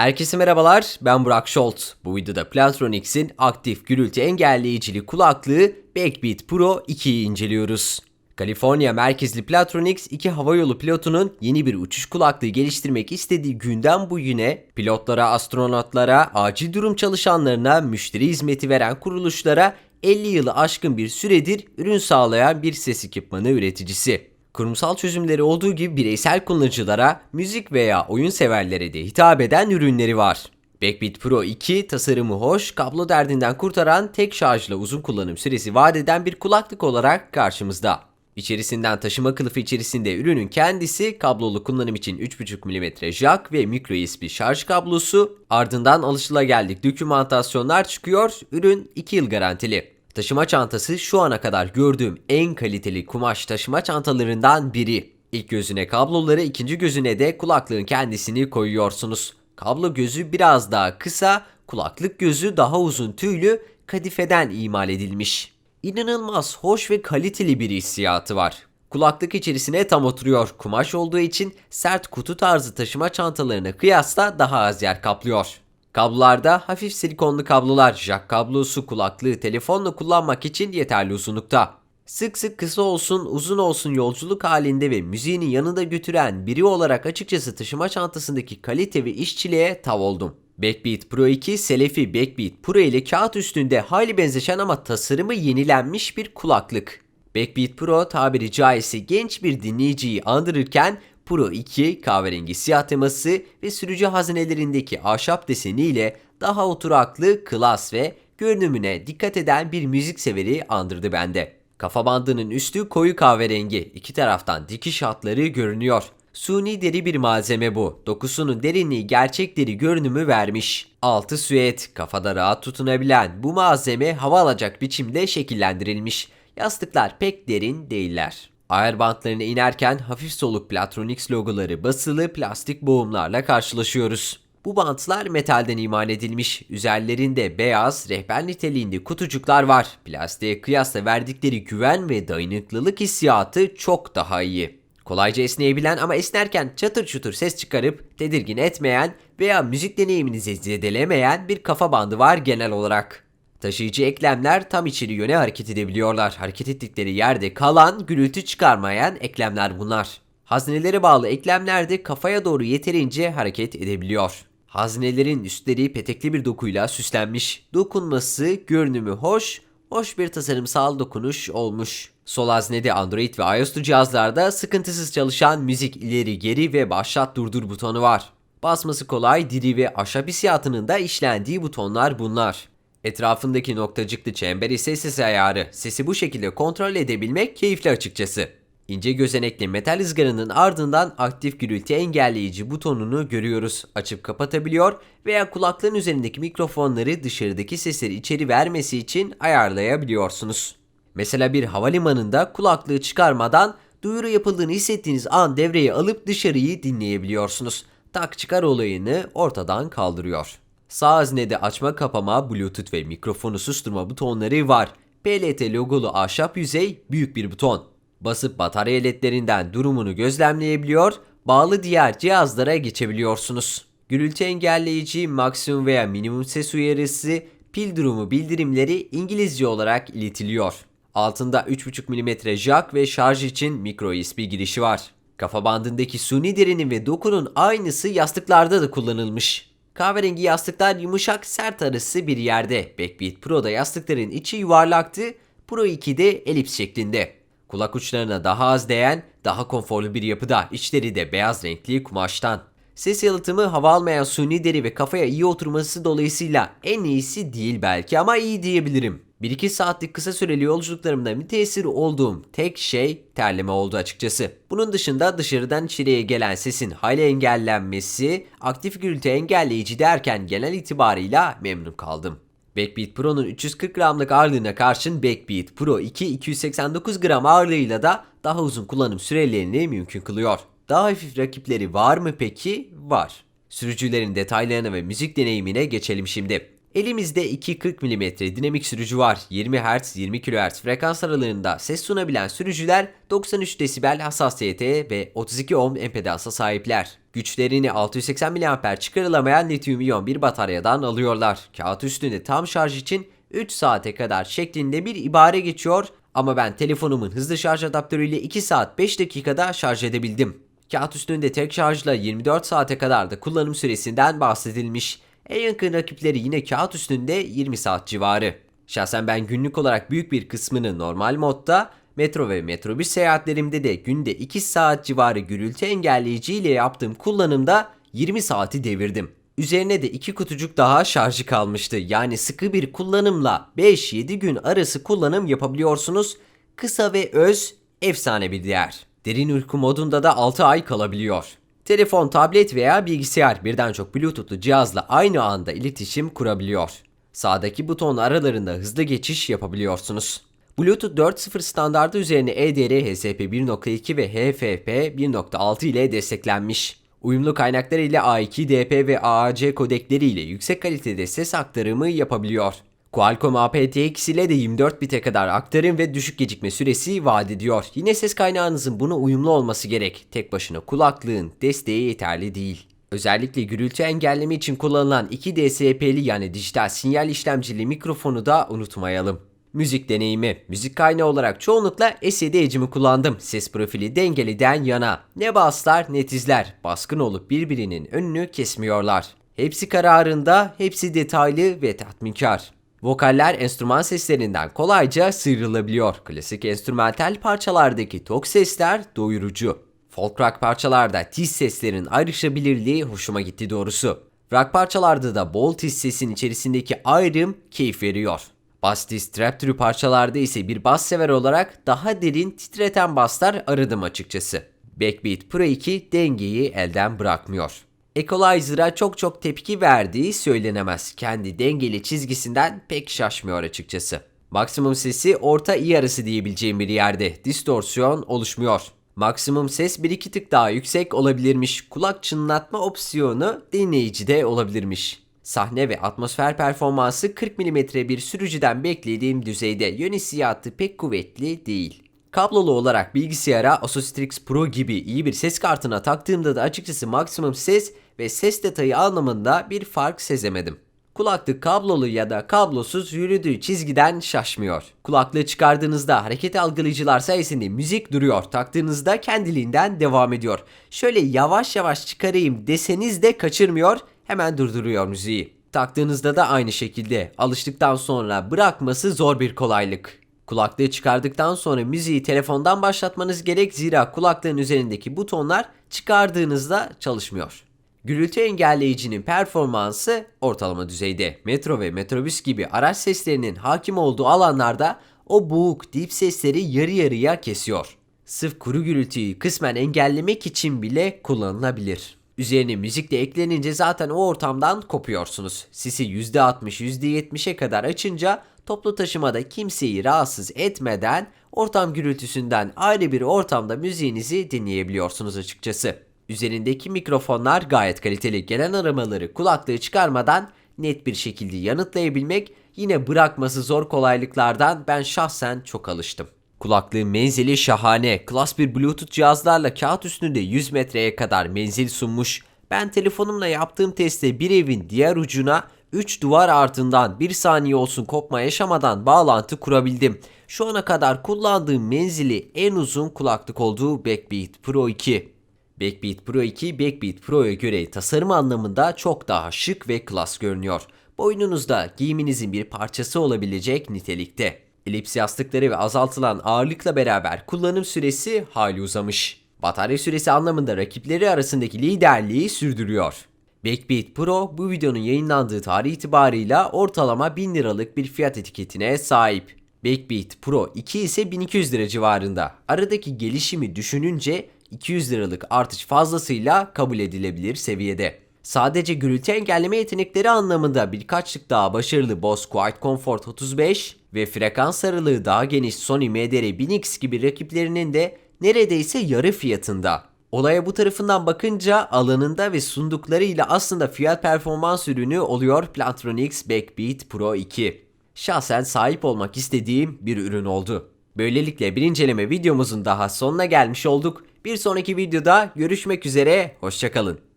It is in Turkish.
Herkese merhabalar, ben Burak Şolt. Bu videoda Plantronics'in aktif gürültü engelleyicili kulaklığı Backbeat Pro 2'yi inceliyoruz. Kaliforniya merkezli Plantronics iki havayolu pilotunun yeni bir uçuş kulaklığı geliştirmek istediği günden bugüne pilotlara, astronotlara, acil durum çalışanlarına, müşteri hizmeti veren kuruluşlara 50 yılı aşkın bir süredir ürün sağlayan bir ses ekipmanı üreticisi. Kurumsal çözümleri olduğu gibi bireysel kullanıcılara, müzik veya oyun severlere de hitap eden ürünleri var. Backbeat Pro 2 tasarımı hoş, kablo derdinden kurtaran, tek şarjla uzun kullanım süresi vaat eden bir kulaklık olarak karşımızda. İçerisinden taşıma kılıfı içerisinde ürünün kendisi, kablolu kullanım için 3.5 mm jack ve micro USB şarj kablosu, ardından alışılageldik dokümantasyonlar çıkıyor, ürün 2 yıl garantili. Taşıma çantası şu ana kadar gördüğüm en kaliteli kumaş taşıma çantalarından biri. İlk gözüne kabloları, ikinci gözüne de kulaklığın kendisini koyuyorsunuz. Kablo gözü biraz daha kısa, kulaklık gözü daha uzun tüylü, kadifeden imal edilmiş. İnanılmaz hoş ve kaliteli bir hissiyatı var. Kulaklık içerisine tam oturuyor. Kumaş olduğu için sert kutu tarzı taşıma çantalarına kıyasla daha az yer kaplıyor. Kablolarda hafif silikonlu kablolar, jack kablosu, kulaklığı telefonla kullanmak için yeterli uzunlukta. Sık sık kısa olsun, uzun olsun yolculuk halinde ve müziğini yanında götüren biri olarak açıkçası taşıma çantasındaki kalite ve işçiliğe tav oldum. Backbeat Pro 2 Selefi Backbeat Pro ile kağıt üstünde hayli benzeşen ama tasarımı yenilenmiş bir kulaklık. Backbeat Pro tabiri caizse genç bir dinleyiciyi andırırken Pro 2 kahverengi siyah teması ve sürücü hazinelerindeki ahşap deseniyle daha oturaklı, klas ve görünümüne dikkat eden bir müzik severi andırdı bende. Kafa bandının üstü koyu kahverengi, iki taraftan dikiş hatları görünüyor. Suni deri bir malzeme bu. Dokusunun derinliği gerçek deri görünümü vermiş. Altı süet, kafada rahat tutunabilen bu malzeme hava alacak biçimde şekillendirilmiş. Yastıklar pek derin değiller. Ayar bantlarına inerken hafif soluk Platronics logoları basılı plastik boğumlarla karşılaşıyoruz. Bu bantlar metalden imal edilmiş. Üzerlerinde beyaz, rehber niteliğinde kutucuklar var. Plastiğe kıyasla verdikleri güven ve dayanıklılık hissiyatı çok daha iyi. Kolayca esneyebilen ama esnerken çatır çutur ses çıkarıp tedirgin etmeyen veya müzik deneyiminizi zedelemeyen bir kafa bandı var genel olarak. Taşıyıcı eklemler tam içeri yöne hareket edebiliyorlar. Hareket ettikleri yerde kalan, gürültü çıkarmayan eklemler bunlar. Haznelere bağlı eklemler de kafaya doğru yeterince hareket edebiliyor. Haznelerin üstleri petekli bir dokuyla süslenmiş. Dokunması, görünümü hoş, hoş bir tasarımsal dokunuş olmuş. Sol haznede Android ve iOS cihazlarda sıkıntısız çalışan müzik ileri geri ve başlat durdur butonu var. Basması kolay, diri ve ahşap hissiyatının da işlendiği butonlar bunlar. Etrafındaki noktacıklı çember ise ses ayarı. Sesi bu şekilde kontrol edebilmek keyifli açıkçası. İnce gözenekli metal ızgaranın ardından aktif gürültü engelleyici butonunu görüyoruz. Açıp kapatabiliyor veya kulaklığın üzerindeki mikrofonları dışarıdaki sesleri içeri vermesi için ayarlayabiliyorsunuz. Mesela bir havalimanında kulaklığı çıkarmadan duyuru yapıldığını hissettiğiniz an devreye alıp dışarıyı dinleyebiliyorsunuz. Tak çıkar olayını ortadan kaldırıyor. Sağ haznede açma kapama, bluetooth ve mikrofonu susturma butonları var. PLT logolu ahşap yüzey büyük bir buton. Basıp batarya ledlerinden durumunu gözlemleyebiliyor, bağlı diğer cihazlara geçebiliyorsunuz. Gürültü engelleyici, maksimum veya minimum ses uyarısı, pil durumu bildirimleri İngilizce olarak iletiliyor. Altında 3.5 mm jack ve şarj için micro USB girişi var. Kafa bandındaki suni derinin ve dokunun aynısı yastıklarda da kullanılmış. Kahverengi yastıklar yumuşak sert arası bir yerde. Backbeat Pro'da yastıkların içi yuvarlaktı. Pro 2'de elips şeklinde. Kulak uçlarına daha az değen, daha konforlu bir yapıda. İçleri de beyaz renkli kumaştan. Ses yalıtımı hava almayan suni deri ve kafaya iyi oturması dolayısıyla en iyisi değil belki ama iyi diyebilirim. 1-2 saatlik kısa süreli yolculuklarımda müteessir olduğum tek şey terleme oldu açıkçası. Bunun dışında dışarıdan içeriye gelen sesin hayli engellenmesi, aktif gürültü engelleyici derken genel itibarıyla memnun kaldım. Backbeat Pro'nun 340 gramlık ağırlığına karşın Backbeat Pro 2 289 gram ağırlığıyla da daha uzun kullanım sürelerini mümkün kılıyor. Daha hafif rakipleri var mı peki? Var. Sürücülerin detaylarına ve müzik deneyimine geçelim şimdi. Elimizde 2.40 mm dinamik sürücü var. 20 Hz 20 kHz frekans aralığında ses sunabilen sürücüler 93 desibel hassasiyete ve 32 ohm empedansa sahipler. Güçlerini 680 mAh çıkarılamayan lityum iyon bir bataryadan alıyorlar. Kağıt üstünde tam şarj için 3 saate kadar şeklinde bir ibare geçiyor ama ben telefonumun hızlı şarj adaptörüyle 2 saat 5 dakikada şarj edebildim. Kağıt üstünde tek şarjla 24 saate kadar da kullanım süresinden bahsedilmiş. En yakın rakipleri yine kağıt üstünde 20 saat civarı. Şahsen ben günlük olarak büyük bir kısmını normal modda, metro ve metrobüs seyahatlerimde de günde 2 saat civarı gürültü engelleyici ile yaptığım kullanımda 20 saati devirdim. Üzerine de iki kutucuk daha şarjı kalmıştı. Yani sıkı bir kullanımla 5-7 gün arası kullanım yapabiliyorsunuz. Kısa ve öz, efsane bir değer. Derin uyku modunda da 6 ay kalabiliyor. Telefon, tablet veya bilgisayar birden çok Bluetooth'lu cihazla aynı anda iletişim kurabiliyor. Sağdaki buton aralarında hızlı geçiş yapabiliyorsunuz. Bluetooth 4.0 standardı üzerine EDR, HSP 1.2 ve HFP 1.6 ile desteklenmiş. Uyumlu kaynaklar ile A2, DP ve AAC kodekleri ile yüksek kalitede ses aktarımı yapabiliyor. Qualcomm aptX ile de 24 bite kadar aktarım ve düşük gecikme süresi vaat ediyor. Yine ses kaynağınızın buna uyumlu olması gerek. Tek başına kulaklığın desteği yeterli değil. Özellikle gürültü engelleme için kullanılan 2 DSP'li yani dijital sinyal işlemcili mikrofonu da unutmayalım. Müzik deneyimi. Müzik kaynağı olarak çoğunlukla S7 Edge'imi kullandım. Ses profili dengeliden yana. Ne baslar ne tizler. Baskın olup birbirinin önünü kesmiyorlar. Hepsi kararında, hepsi detaylı ve tatminkar. Vokaller enstrüman seslerinden kolayca sıyrılabiliyor. Klasik enstrümantal parçalardaki tok sesler doyurucu. Folk rock parçalarda tiz seslerin ayrışabilirliği hoşuma gitti doğrusu. Rock parçalarda da bol tiz sesin içerisindeki ayrım keyif veriyor. Bass tiz trap türü parçalarda ise bir bas sever olarak daha derin titreten basslar aradım açıkçası. Backbeat Pro 2 dengeyi elden bırakmıyor. Equalizer'a çok çok tepki verdiği söylenemez. Kendi dengeli çizgisinden pek şaşmıyor açıkçası. Maksimum sesi orta iyi arası diyebileceğim bir yerde. Distorsiyon oluşmuyor. Maksimum ses bir iki tık daha yüksek olabilirmiş. Kulak çınlatma opsiyonu dinleyicide olabilirmiş. Sahne ve atmosfer performansı 40 mm bir sürücüden beklediğim düzeyde. Yön hissiyatı pek kuvvetli değil. Kablolu olarak bilgisayara Asus Strix Pro gibi iyi bir ses kartına taktığımda da açıkçası maksimum ses ve ses detayı anlamında bir fark sezemedim. Kulaklık kablolu ya da kablosuz yürüdüğü çizgiden şaşmıyor. Kulaklığı çıkardığınızda hareket algılayıcılar sayesinde müzik duruyor. Taktığınızda kendiliğinden devam ediyor. Şöyle yavaş yavaş çıkarayım deseniz de kaçırmıyor. Hemen durduruyor müziği. Taktığınızda da aynı şekilde. Alıştıktan sonra bırakması zor bir kolaylık. Kulaklığı çıkardıktan sonra müziği telefondan başlatmanız gerek zira kulaklığın üzerindeki butonlar çıkardığınızda çalışmıyor. Gürültü engelleyicinin performansı ortalama düzeyde. Metro ve metrobüs gibi araç seslerinin hakim olduğu alanlarda o boğuk dip sesleri yarı yarıya kesiyor. Sırf kuru gürültüyü kısmen engellemek için bile kullanılabilir. Üzerine müzik de eklenince zaten o ortamdan kopuyorsunuz. Sisi %60, %70'e kadar açınca toplu taşımada kimseyi rahatsız etmeden ortam gürültüsünden ayrı bir ortamda müziğinizi dinleyebiliyorsunuz açıkçası. Üzerindeki mikrofonlar gayet kaliteli. Gelen aramaları kulaklığı çıkarmadan net bir şekilde yanıtlayabilmek yine bırakması zor kolaylıklardan ben şahsen çok alıştım. Kulaklığın menzili şahane. Klas bir Bluetooth cihazlarla kağıt üstünde 100 metreye kadar menzil sunmuş. Ben telefonumla yaptığım testte bir evin diğer ucuna 3 duvar ardından 1 saniye olsun kopma yaşamadan bağlantı kurabildim. Şu ana kadar kullandığım menzili en uzun kulaklık olduğu Backbeat Pro 2. Backbeat Pro 2, Backbeat Pro'ya göre tasarım anlamında çok daha şık ve klas görünüyor. Boynunuzda giyiminizin bir parçası olabilecek nitelikte. Elips yastıkları ve azaltılan ağırlıkla beraber kullanım süresi hali uzamış. Batarya süresi anlamında rakipleri arasındaki liderliği sürdürüyor. Backbeat Pro bu videonun yayınlandığı tarih itibarıyla ortalama 1000 liralık bir fiyat etiketine sahip. Backbeat Pro 2 ise 1200 lira civarında. Aradaki gelişimi düşününce 200 liralık artış fazlasıyla kabul edilebilir seviyede. Sadece gürültü engelleme yetenekleri anlamında birkaçlık daha başarılı Bose Quiet Comfort 35 ve frekans aralığı daha geniş Sony MDR 1000X gibi rakiplerinin de neredeyse yarı fiyatında. Olaya bu tarafından bakınca alanında ve sunduklarıyla aslında fiyat performans ürünü oluyor Plantronics Backbeat Pro 2. Şahsen sahip olmak istediğim bir ürün oldu. Böylelikle bir inceleme videomuzun daha sonuna gelmiş olduk. Bir sonraki videoda görüşmek üzere, hoşçakalın.